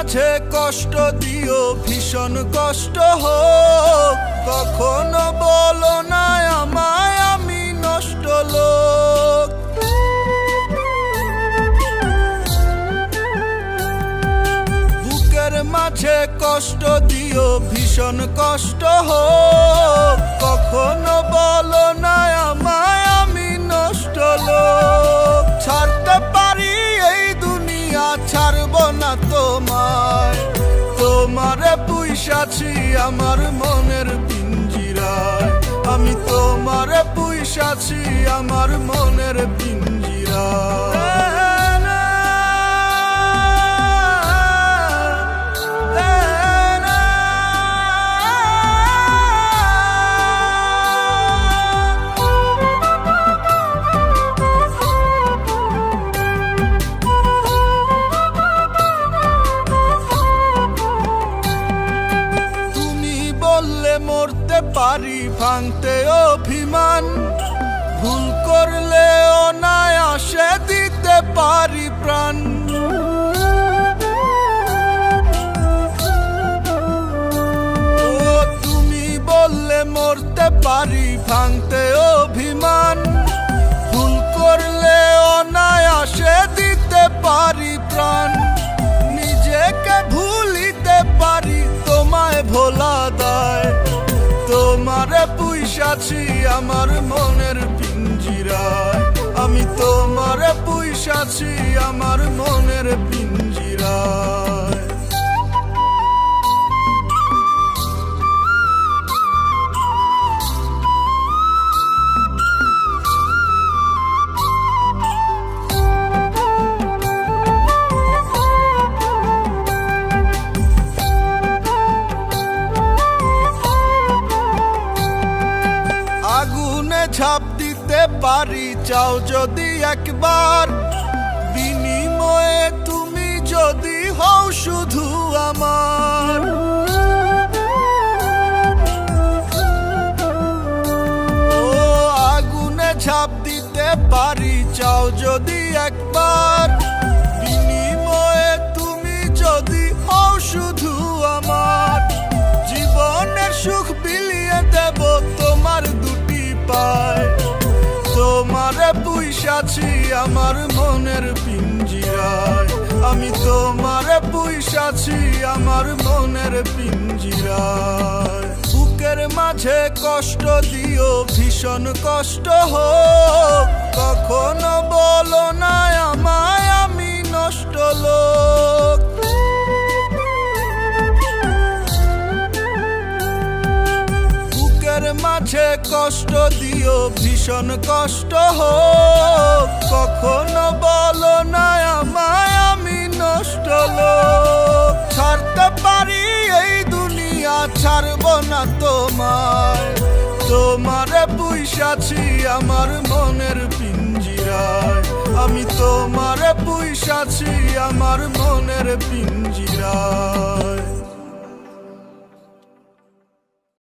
কষ্ট দিও, ভীষণ কষ্ট হোক। কখনো বলো না, আমায় আমি নষ্ট লোক। বুকের মাঝে কষ্ট দিও, ভীষণ কষ্ট হোক। কখনো বলো তোমায় তোমারে পুইসাছি আমার মনের পিঞ্জিরায়। আমি তোমার পুইসাছি আমার মনের পিঞ্জিরায়। ভাঙতে অভিমান, ভুল করলে অনায়াসে দিতে পারি প্রাণ। তুমি বললে মরতে পারি, ভাঙতে অভিমান, ভুল করলে অনায়াসে দিতে পারি প্রাণ। পুইসাছি আমার মনের পিঞ্জিরায়। আমি তোমার পুইসাছি আমার মনের পিঞ্জিরায়। ঝাঁপ দিতে পারি, চাও যদি একবার। বিনিময়ে তুমি যদি হও শুধু আমার। ও আগুনে ঝাঁপ দিতে পারি, চাও যদি একবার। পায়। তোমারে পুইসাছি আমার মনের পিঞ্জিরায়। আমি তোমারে পুইসাছি আমার মনের পিঞ্জিরায়। বুকের মাঝে কষ্ট দিও, ভীষণ কষ্ট হোক। কখনো বলো না আমায়, আমি বুকের মাঝে কষ্ট দিও, ভীষণ কষ্ট হোক। কখনো বলো না, আমায় আমি নষ্ট লোক। ছাড়তে পারি এই দুনিয়া, ছাড়ব না তোমায়। তোমারে পুইসাছি আমার মনের পিঞ্জিরায়। আমি তোমারে পুইসাছি আমার মনের পিঞ্জিরায়।